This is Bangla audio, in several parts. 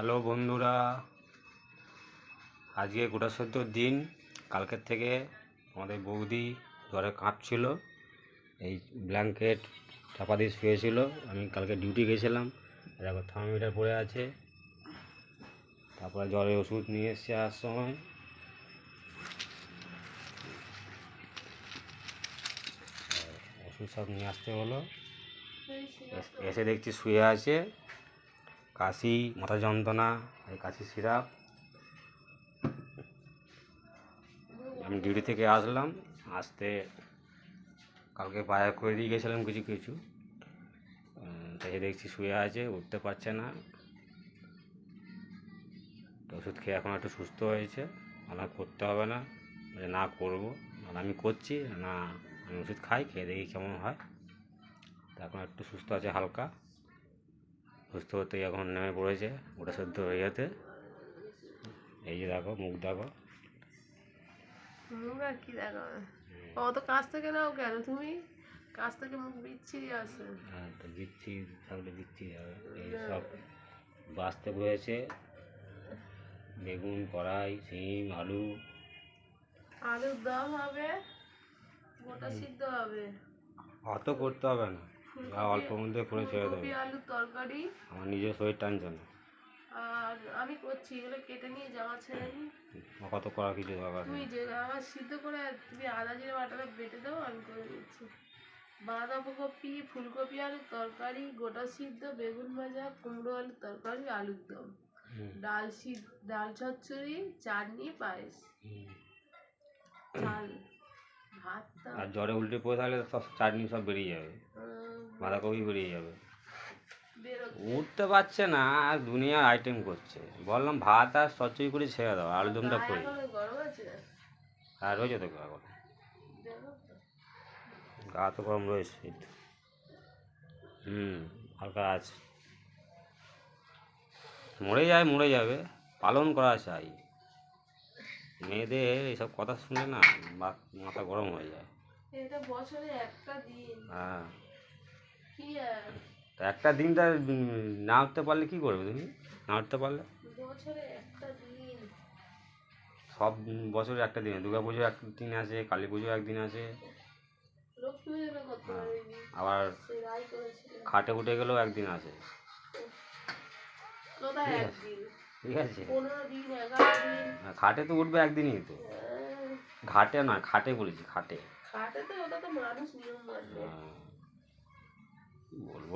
হ্যালো বন্ধুরা, আজকে গোটা সদ্যর দিন। কালকের থেকে আমাদের বৌদি জ্বরে কাঁপছিল এই ব্ল্যাঙ্কেট চাপা দিয়ে শুয়েছিল। আমি কালকে ডিউটি গেছিলাম দেখো থার্মোমিটার পড়ে আছে। তারপরে জ্বরের ওষুধ নিয়ে এসছে আসার সময়। ওষুধ সব নিয়ে আসতে হলো। এসে দেখছি শুয়ে আছে। কাশি, মাথা যন্ত্রণা এই কাশি সিরাপ। আমি ডিউটি থেকে আসলাম, আসতে কালকে বাজার করে দিয়ে গেছিলাম কিছু কিছু। তাই দেখছি শুয়ে আছে, উঠতে পারছে না। তো ওষুধ খেয়ে এখন একটু সুস্থ হয়েছে, আমার করতে হবে না। না করব আর আমি করছি, না আমি ওষুধ খাই, খেয়ে দেখি কেমন হয়। তো এখন একটু সুস্থ আছে হালকা। সুস্থ হতে এখন নেমে পড়েছে ওটা সদ্য হয়ে যেতে এই যে দেখো মুখ দেখো। মুখ আর কি দেখাবে অত কাছ থেকে নাও কেন তুমি? কাছ থেকে মুখ বিচ্ছিরি হ্যাঁ তো থাকলে হবে। এই সব বাঁচতে বেগুন কড়াই সিম আলু। আলুর দম হবে গোটা সিদ্ধ হবে। অত করতে হবে না। অল্প মধ্যে করে ছেড়ে দেবে। ফুলকপি আলুর তরকারি। আমার নিজের শরীর টানছে না আর আমি করছি এগুলো কেটে নিয়ে জামা ছেড়ে নি কত করা কিছু দরকার তুমি যে আমার সিদ্ধ করে তুমি আদা জিরে বাটাটা বেটে দাও আমি করে দিচ্ছি। বাঁধাকপি ফুলকপি আলুর তরকারি গোটা সিদ্ধ বেগুন ভাজা কুমড়ো আলুর তরকারি আলুর দম। ডাল সিদ্ধ ডাল চচ্চড়ি চাটনি পায়েস। চাল ভাতটা আর জ্বরে উল্টে পড়ে থাকলে সব চাটনি সব বেরিয়ে যাবে। বাঁধাকপি বেরিয়ে যাবে। উঠতে পারছে না আর দুনিয়ার আইটেম করছে। বললাম ভাত আর চচ্চড়ি করে ছেড়ে দাও আলুদমটা গায়ে করি আর রয়েছে তো এখন গা তো গরম রয়েছে। হুম হালকা আছে। মরে যায় মরে যাবে। পালন করা চাই। মেয়েদের এইসব কথা শুনলে না মাথা গরম হয়ে যায়। এটা বছরে একটা দিন। হ্যাঁ। তা একটা দিন উম, না উঠতে পারলে কি করবে তুমি? না উঠতে পারলে? বছরে একটা দিন। সব বছরে একটা দিন। দুর্গা পুজো এক দিন আছে কালী পুজো একদিন আছে। হ্যাঁ। আবার খাটে উঠে গেলেও একদিন আছে। ঠিক আছে। আর খাটে তো উঠবে একদিনই তো। ঘাটে না খাটে বলেছি খাটে। খাটে তো ওটা তো মানুষ নিয়ম হ্যাঁ। কি বলব?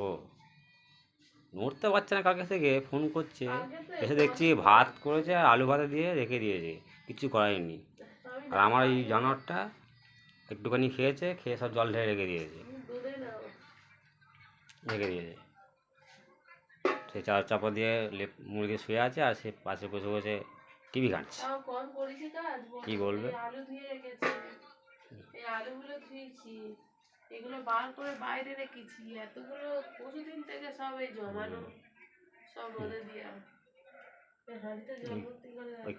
নড়তে পারছে না কালকে থেকে ফোন করছে। এসে দেখছি ভাত করেছে আর আলু ভাতে দিয়ে রেখে দিয়েছে কিছু করায়নি আর আমার এই জানোয়ারটা একটুখানি খেয়েছে খেয়ে সব জল ঢেলে রেখে দিয়েছে। রেখে দিয়েছে। সে চার চাপা দিয়ে লেপ মুরগি শুয়ে আছে আর সে পাশে বসে বসে টিভি ঘাঁটছে। কি বলবে? আলু ধুয়ে রেখেছি। এই আলুগুলো ধুয়েছি। এগুলো বার করে বাইরে রেখেছি এতগুলো পরশুদিন থেকে সব এই জমানো সব রোদে দিয়া ওই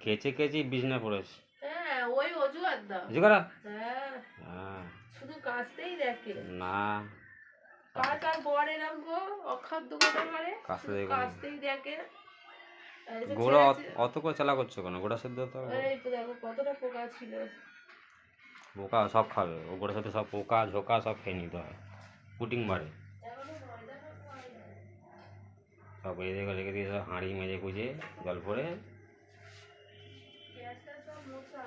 বিছনা পড়েছে? হ্যাঁ ওই অজুহাত দাও করা? হ্যাঁ। হ্যাঁ। শুধু কাজতেই দেখে। না। কাজ আর বর এরম গো? অখাদ্য করতে পারে দেখে কাজতেই গোড়া অত- অত করে চালা করছ কেন? গোড়া সেদ্ধ তো কতটা পোকা ছিল। পোকা সব খাবে। ও গোড়ার সাথে সব পোকা, ঝোকা, সব খেয়ে নিতে হয়। পুটিং মারে। সব এই দেখে রেখে দিয়ে সব হাঁড়ি মেজে কুজে জল মোছা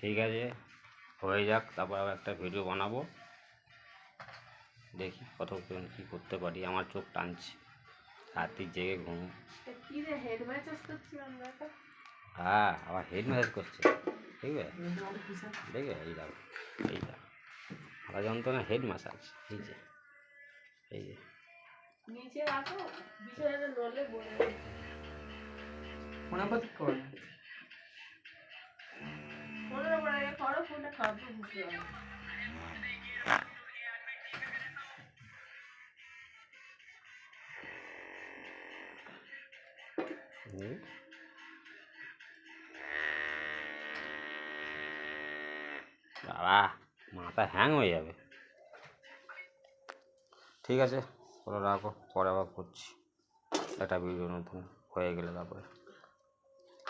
ঠিক আছে, হয়ে যাক, তারপর আবার একটা ভিডিও বানাবো। দেখি কত কী করতে পারি, আমার চোখ টানছে। রাত্রি জেগে ঘুম হ্যাঁ আবার হেড ম্যাসাজ করছে ঠিক আছে দেখবে এই দেখো এই দেখো মাথা যন্ত্রণা হেড ম্যাসাজ এই যে এই যে নিচে রাখো বিছানাটা বাবা মাথা হ্যাং হয়ে যাবে। ঠিক আছে চলো রাখো, পরে আবার করছি। একটা ভিডিও নতুন হয়ে গেলে তারপরে।